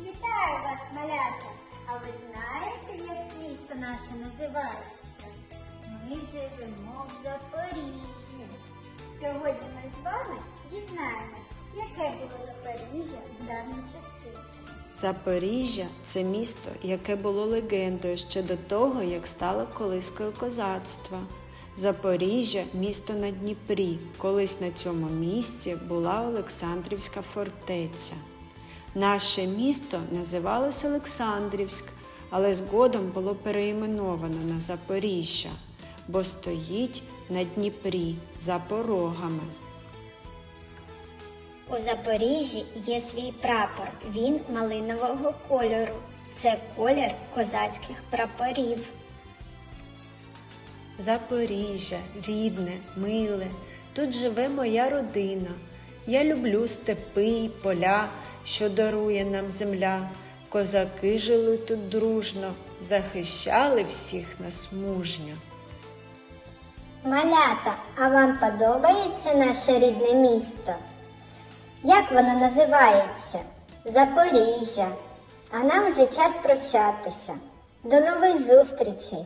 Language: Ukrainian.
Вітаю вас, малята! А ви знаєте, як місто наше називається? Ми живемо в Запоріжжі. Сьогодні ми з вами дізнаємось, яке було Запоріжжя в давні часи. Запоріжжя це місто, яке було легендою ще до того, як стало колискою козацтва. Запоріжжя місто на Дніпрі. Колись на цьому місці була Олександрівська фортеця. Наше місто називалось Олександрівськ, але згодом було переіменовано на Запоріжжя, бо стоїть на Дніпрі за порогами. У Запоріжжі є свій прапор. Він малинового кольору. Це колір козацьких прапорів. Запоріжжя, рідне, миле, тут живе моя родина. Я люблю степи й поля, що дарує нам земля. Козаки жили тут дружно, захищали всіх нас мужньо. Малята, а вам подобається наше рідне місто? Як воно називається? Запоріжжя. А нам вже час прощатися. До нових зустрічей!